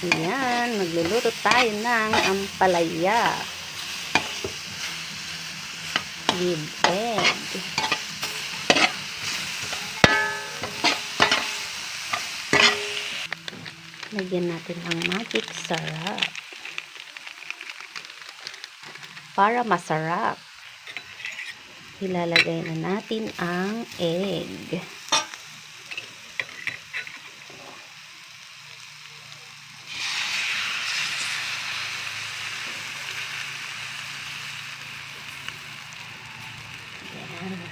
Ayan, magluluto tayo ng ampalaya. With egg. Lagyan natin ang magic sarap. Para masarap, ilalagay na natin ang egg. And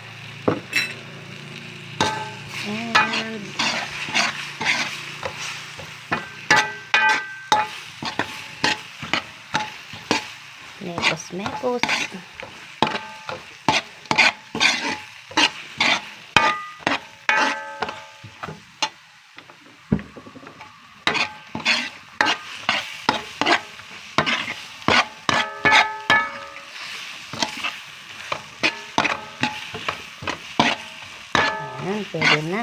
mekos mekos. Ayan, pwede na.